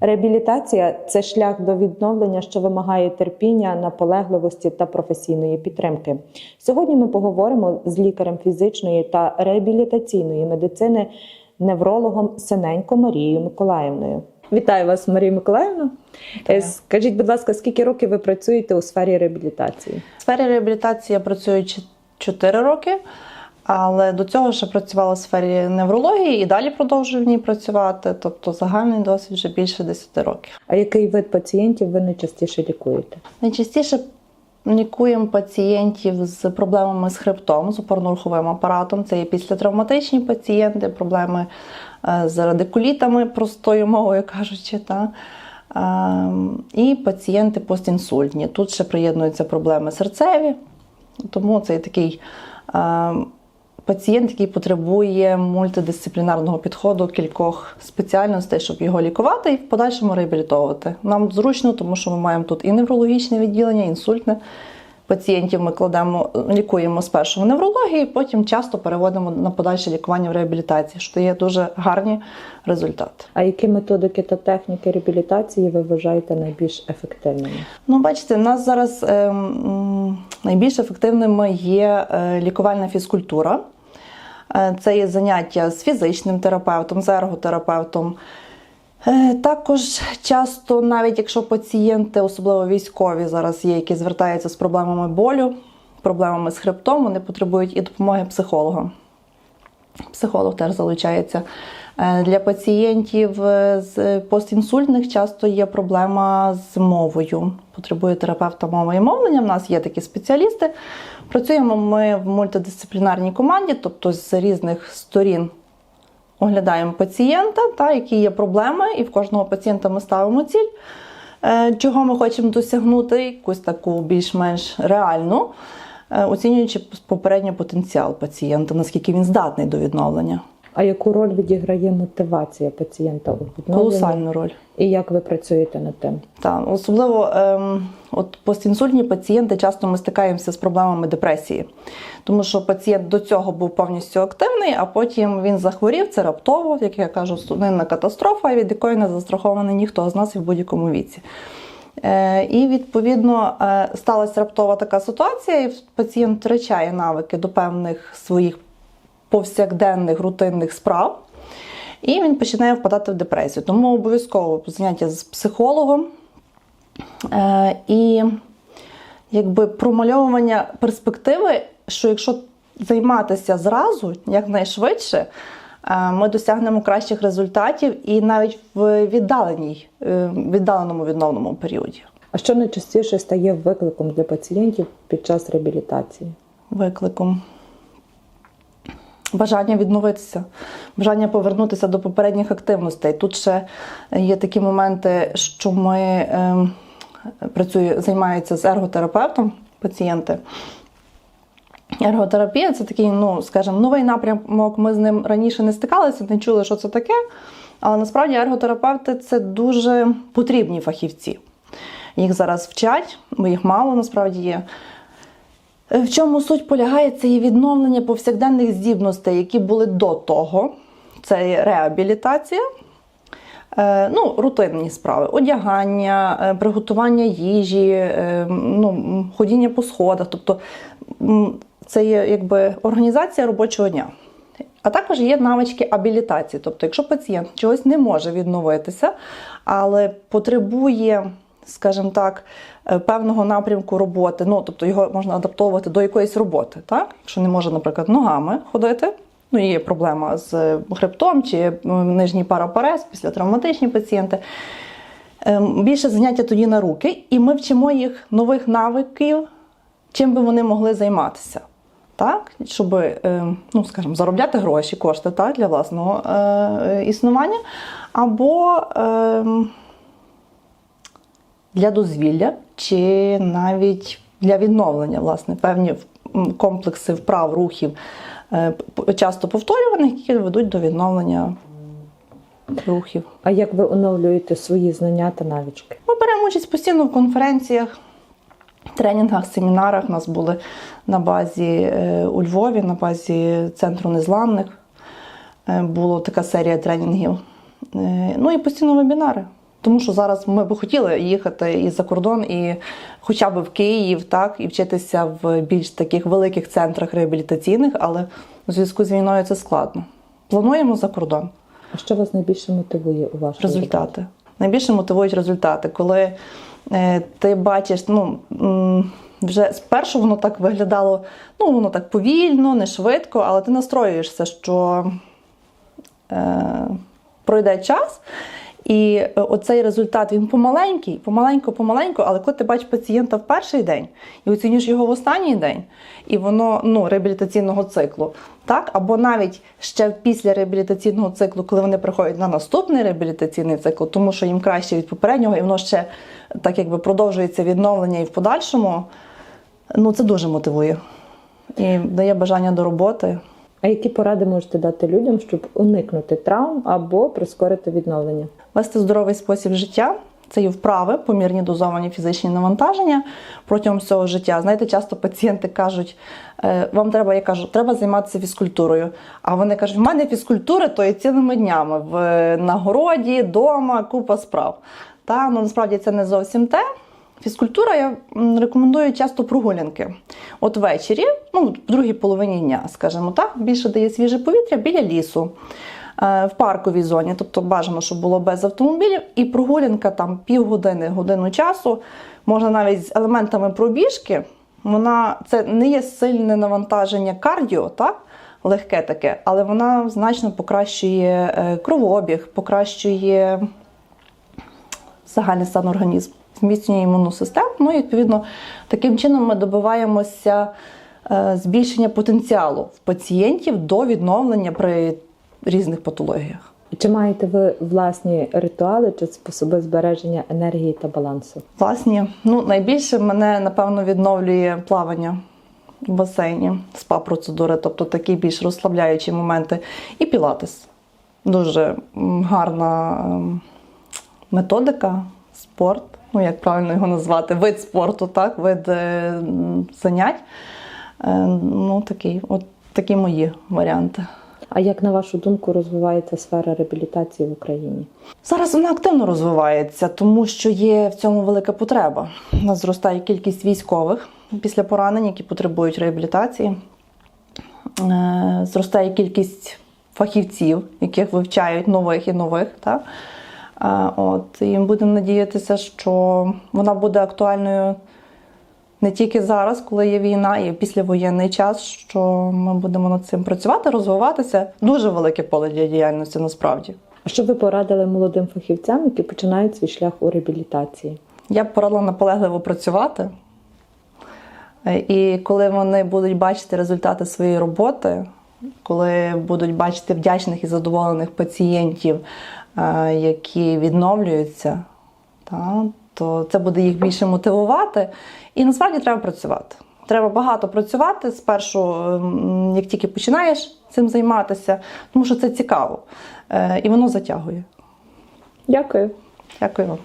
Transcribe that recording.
Реабілітація це шлях до відновлення, що вимагає терпіння, наполегливості та професійної підтримки. Сьогодні ми поговоримо з лікарем фізичної та реабілітаційної медицини, неврологом Синенько Марією Миколаївною. Вітаю вас, Марія Миколаївна. Е, Скажіть, будь ласка, скільки років ви працюєте у сфері реабілітації? В сфері реабілітації я працюю 4 роки, але до цього ще працювала в сфері неврології і далі продовжую в ній працювати. Тобто загальний досвід вже більше 10 років. А який вид пацієнтів ви найчастіше лікуєте? Найчастіше лікуємо пацієнтів з проблемами з хребтом, з опорно-руховим апаратом. Це є післятравматичні пацієнти, проблеми е, з радикулітами, простою мовою кажучи. Та? Ем, І пацієнти постінсультні. Тут ще приєднуються проблеми серцеві, тому це є такий ем, пацієнт, який потребує мультидисциплінарного підходу кількох спеціальностей, щоб його лікувати і в подальшому реабілітовувати. Нам зручно, тому що ми маємо тут і неврологічне відділення, і інсультне. Пацієнтів ми кладемо, лікуємо спершу в неврології, потім часто переводимо на подальше лікування в реабілітації, що дає дуже гарні результати. А які методики та техніки реабілітації ви вважаєте найбільш ефективними? Ну, бачите, у нас зараз е, м, найбільш ефективними є е, лікувальна фізкультура. Е, Це є заняття з фізичним терапевтом, з ерготерапевтом. Е, Також часто, навіть якщо пацієнти, особливо військові, зараз є, які звертаються з проблемами болю, проблемами з хребтом, вони потребують і допомоги психолога. Психолог теж залучається. Е, Для пацієнтів е, з постінсультних часто є проблема з мовою. Потребує терапевта мови і мовлення. У нас є такі спеціалісти. Працюємо ми в мультидисциплінарній команді, тобто з різних сторін оглядаємо пацієнта, та, які є проблеми, і в кожного пацієнта ми ставимо ціль, е, чого ми хочемо досягнути, якусь таку більш-менш реальну, оцінюючи попередньо потенціал пацієнта, наскільки він здатний до відновлення. А яку роль відіграє мотивація пацієнта у відновленні? Колосальну роль. І як ви працюєте над тим? Так, особливо ем, от постінсультні пацієнти часто ми стикаємося з проблемами депресії, тому що пацієнт до цього був повністю активний, а потім він захворів. Це раптово, як я кажу, судинна катастрофа, від якої не застрахований ніхто з нас і в будь-якому віці. Е, і відповідно е, сталася раптова така ситуація, і пацієнт втрачає навики до певних своїх повсякденних рутинних справ. І він починає впадати в депресію. Тому обов'язково заняття з психологом е, і якби промальовування перспективи, що якщо займатися зразу, якнайшвидше, е, ми досягнемо кращих результатів і навіть в віддаленій, е, віддаленому відновному періоді. А що найчастіше стає викликом для пацієнтів під час реабілітації? Викликом. Бажання відновитися, бажання повернутися до попередніх активностей. Тут ще є такі моменти, що ми е, працює, займаються з ерготерапевтом пацієнти. Ерготерапія це такий, ну, скажімо, новий напрямок. Ми з ним раніше не стикалися, не чули, що це таке. Але насправді ерготерапевти це дуже потрібні фахівці. Їх зараз вчать, бо їх мало насправді є. В чому суть полягає? Це відновлення повсякденних здібностей, які були до того. Це реабілітація, е, ну, рутинні справи, одягання, е, приготування їжі, е, ну, ходіння по сходах. Тобто це є якби організація робочого дня. А також є навички абілітації. Тобто, якщо пацієнт чогось не може відновитися, але потребує скажімо так, е, певного напрямку роботи. Ну, тобто його можна адаптовувати до якоїсь роботи. Так? Якщо не може, наприклад, ногами ходити, ну є проблема з хребтом чи м, нижній парапарез після травматичні пацієнти. Ем, Більше заняття тоді на руки, і ми вчимо їх нових навиків, чим би вони могли займатися. Так, щоб, е, ну, скажімо, заробляти гроші, кошти так, для власного е, е, існування, або е, для дозвілля, чи навіть для відновлення власне певні комплекси вправ, рухів, е, часто повторюваних, які ведуть до відновлення рухів. А як ви оновлюєте свої знання та навички? Ми беремо участь постійно в конференціях, тренінгах, семінарах. У нас були на базі е, у Львові, на базі центру незламних. Е, Була така серія тренінгів. Ну і постійно вебінари. Тому що зараз ми б хотіли їхати і за кордон, і хоча б в Київ, так, і вчитися в більш таких великих центрах реабілітаційних, але у зв'язку з війною це складно. Плануємо за кордон. А що вас найбільше мотивує у роботі? Результати. Найбільше мотивують результати, коли е, ти бачиш, ну вже спершу воно так виглядало, ну воно так повільно, не швидко, але ти настроюєшся, що е, пройде час. І е, оцей результат він помаленький, помаленьку, помаленьку, але коли ти бачиш пацієнта в перший день і оцінюєш його в останній день, і воно ну, реабілітаційного циклу, так, або навіть ще після реабілітаційного циклу, коли вони приходять на наступний реабілітаційний цикл, тому що їм краще від попереднього, і воно ще так якби продовжується відновлення і в подальшому, ну це дуже мотивує і дає бажання до роботи. А які поради можете дати людям, щоб уникнути травм або прискорити відновлення? Вести здоровий спосіб життя це і вправи, помірні дозовані фізичні навантаження протягом всього життя. Знаєте, часто пацієнти кажуть, «Е, вам треба, я кажу, треба займатися фізкультурою. А вони кажуть, в мене фізкультури то і цілими днями в на городі, вдома, купа справ. Та ну насправді це не зовсім те. Фізкультура я рекомендую часто прогулянки. От ввечері, ну в другій половині дня, скажімо так, більше дає свіже повітря біля лісу. е, В парковій зоні, тобто бажано, щоб було без автомобілів, і прогулянка там півгодини, годину часу, можна навіть з елементами пробіжки. Вона це не є сильне навантаження кардіо, так? легке таке, але вона значно покращує е, кровообіг, покращує загальний стан організму, зміцнює імунну систему. Ну і відповідно таким чином ми добиваємося е, збільшення потенціалу в пацієнтів до відновлення при різних патологіях. Чи маєте ви власні ритуали чи способи збереження енергії та балансу? Власні, ну найбільше мене напевно відновлює плавання в басейні, спа-процедури, тобто такі більш розслабляючі моменти, і пілатес. Дуже гарна ем, методика, спорт, ну як правильно його назвати, вид спорту, так, вид е, занять. Е, ну, такий, от такі мої варіанти. А як на вашу думку розвивається сфера реабілітації в Україні? Зараз вона активно розвивається, тому що є в цьому велика потреба. У нас зростає кількість військових після поранень, які потребують реабілітації. Е, Зростає кількість фахівців, яких вивчають нових і нових. Так? От, і будемо надіятися, що вона буде актуальною не тільки зараз, коли є війна, і післявоєнний час, що ми будемо над цим працювати, розвиватися. Дуже велике поле для діяльності насправді. А що ви порадили молодим фахівцям, які починають свій шлях у реабілітації? Я б порадила наполегливо працювати. Е, І коли вони будуть бачити результати своєї роботи, коли будуть бачити вдячних і задоволених пацієнтів, які відновлюються, та, то це буде їх більше мотивувати. І насправді треба працювати. Треба багато працювати спершу, ем, як тільки починаєш цим займатися, тому що це цікаво. Е, І воно затягує. Дякую. Дякую вам.